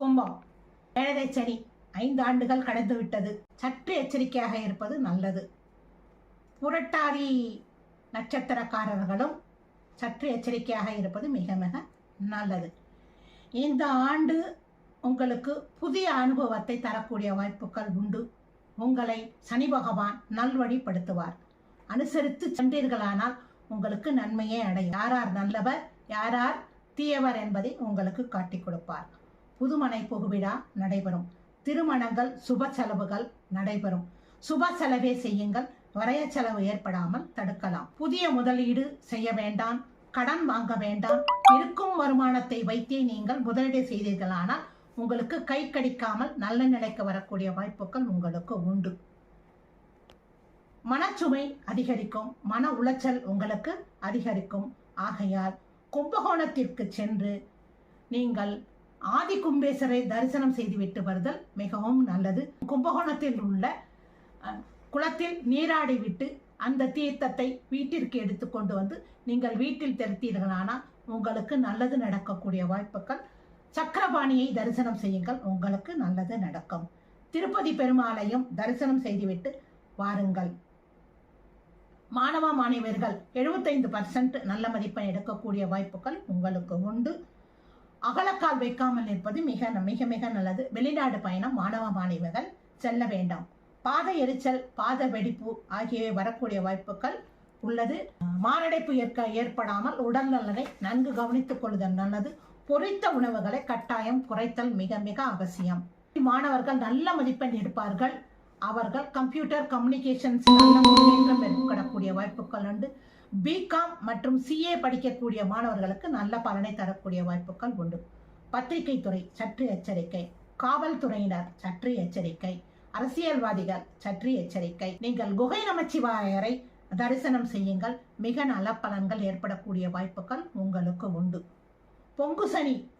கும்பம். ஏழரை சனி. ஐந்து ஆண்டுகள் கடந்து விட்டது. சற்று எச்சரிக்கையாக இருப்பது நல்லது. புரட்டாதி நட்சத்திரக்காரர்களும் சற்று எச்சரிக்கையாக இருப்பது மிக மிக நல்லது. இந்த ஆண்டு உங்களுக்கு புதிய அனுபவத்தை தரக்கூடிய வாய்ப்புகள் உண்டு. உங்களை சனி பகவான் நல்வழிப்படுத்துவார். அனுசரித்து சென்றீர்களானால் உங்களுக்கு நன்மையே அடையும். யாரார் நல்லவர் யாரார் தீயவர் என்பதை உங்களுக்கு காட்டிக் கொடுப்பார். புதுமனை புகுவிழா நடைபெறும். திருமணங்கள் சுப செலவுகள் நடைபெறும். சுப செலவே செய்யுங்கள். வரைய செலவு ஏற்படாமல் தடுக்கலாம். புதிய முதலீடு செய்ய வேண்டாம். கடன் வாங்க வேண்டாம். இருக்கும் வருமானத்தை வைத்தே நீங்கள் முதலீடு செய்தீர்களானால் உங்களுக்கு கை கடிக்காமல் நல்ல நிலைக்கு வரக்கூடிய வாய்ப்புகள் உங்களுக்கு உண்டு. மனச்சுமை அதிகரிக்கும். மன உளைச்சல் உங்களுக்கு அதிகரிக்கும். ஆகையால் கும்பகோணத்திற்கு சென்று நீங்கள் ஆதி கும்பேசரை தரிசனம் செய்துவிட்டு வருதல் மிகவும் நல்லது. கும்பகோணத்தில் உள்ள குளத்தில் நீராடி விட்டு அந்த தீர்த்தத்தை வீட்டிற்கு எடுத்துக்கொண்டு வந்து நீங்கள் வீட்டில் தெரித்தீர்களானால் உங்களுக்கு நல்லது நடக்கக்கூடிய வாய்ப்புகள். சக்கரபாணியை தரிசனம் செய்யுங்கள் உங்களுக்கு நல்லது நடக்கும். திருப்பதி பெருமாளையும் தரிசனம் செய்துவிட்டு வாருங்கள். மாணவ மாணவியர்கள் 75% பர்சன்ட் நல்ல மதிப்பெண் எடுக்கக்கூடிய வாய்ப்புகள் உங்களுக்கு உண்டு. அகலக்கால் வைக்காமல் இருப்பது மிக மிக மிக நல்லது. வெளிநாடு பயணம் மாணவ மாணவிகள் செல்ல வேண்டாம். பாத எரிச்சல் பாத வெடிப்பு ஆகியவை வரக்கூடிய வாய்ப்புகள் உள்ளது. மாரடைப்பு ஏற்க ஏற்படாமல் உடல் நலனை நன்கு கவனித்துக் கொள்ளுதல் நல்லது. பொறித்த உணவுகளை கட்டாயம் குறைத்தல் மிக மிக அவசியம். மாணவர்கள் நல்ல மதிப்பெண் எடுப்பார்கள். அவர்கள் கம்ப்யூட்டர் கம்யூனிகேஷன்ஸ் நல்ல முன்னேற்றம் ஏற்படக்கூடிய வாய்ப்புகள் உண்டு. பிகாம் மற்றும் சிஏ படிக்கக்கூடிய மாணவர்களுக்கு நல்ல பலனை தரக்கூடிய வாய்ப்புகள் உண்டு. பத்திரிகை துறை சற்று எச்சரிக்கை. காவல்துறையினர் சற்று எச்சரிக்கை. அரசியல்வாதிகள் சற்று எச்சரிக்கை. நீங்கள் குகை நமச்சிவாயரை தரிசனம் செய்யுங்கள். மிக நல்ல பலன்கள் ஏற்படக்கூடிய வாய்ப்புகள் உங்களுக்கு உண்டு. பொங்கு சனி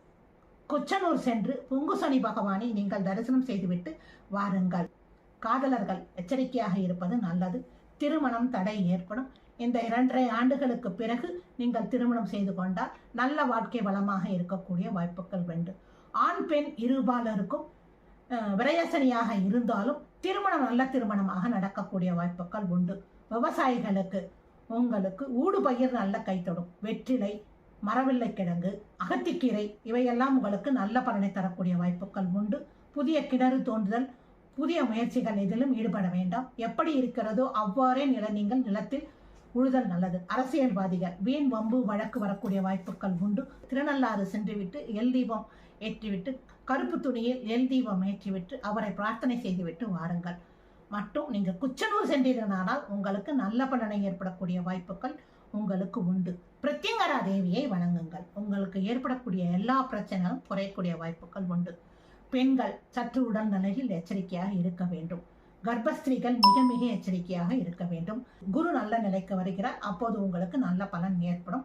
கொச்சனூர் சென்று பொங்கு சனி பகவானை நீங்கள் தரிசனம் செய்துவிட்டு வாருங்கள். காதலர்கள் எச்சரிக்கையாக இருப்பது நல்லது. திருமணம் தடை ஏற்படும். இந்த இரண்டரை ஆண்டுகளுக்கு பிறகு நீங்கள் திருமணம் செய்து கொண்டால் நல்ல வாழ்க்கை வளமாக இருக்கக்கூடிய வாய்ப்புகள் உண்டு. ஆண் பெண் இருபாலருக்கும் விரயசனியாக இருந்தாலும் திருமணம் நல்ல திருமணமாக நடக்கக்கூடிய வாய்ப்புகள் உண்டு. விவசாயிகளுக்கு உங்களுக்கு ஊடுபயிர் நல்ல கைத்தொடும் வெற்றிலை மரவில்லை கிழங்கு அகத்திக்கீரை இவையெல்லாம் உங்களுக்கு நல்ல பலனை தரக்கூடிய வாய்ப்புகள் உண்டு. புதிய கிணறு தோன்றுதல் புதிய முயற்சிகள் எதிலும் ஈடுபட வேண்டாம். எப்படி இருக்கிறதோ அவ்வாறே நில நீங்கள் நிலத்தில் உழுதல் நல்லது. அரசியல்வாதிகள் வீண் வம்பு வழக்கு வரக்கூடிய வாய்ப்புகள் உண்டு. திருநள்ளாறு சென்றுவிட்டு எல் தீபம் ஏற்றிவிட்டு கருப்பு துணியில் எல் தீபம் ஏற்றிவிட்டு அவரை பிரார்த்தனை செய்துவிட்டு வாருங்கள். மட்டும் நீங்கள் குச்சனூர் சென்றீர்களானால் உங்களுக்கு நல்ல பலனை ஏற்படக்கூடிய வாய்ப்புகள் உங்களுக்கு உண்டு. பிரத்யங்கரா தேவியை வணங்குங்கள். உங்களுக்கு ஏற்படக்கூடிய எல்லா பிரச்சனைகளும் குறையக்கூடிய வாய்ப்புகள் உண்டு. பெண்கள் சற்று உடல் நிலையில் எச்சரிக்கையாக இருக்க வேண்டும். கர்ப்பஸ்திரீகள் மிக மிக எச்சரிக்கையாக இருக்க வேண்டும். குரு நல்ல நிலைக்கு வருகிறார். அப்போது உங்களுக்கு நல்ல பலன் ஏற்படும்.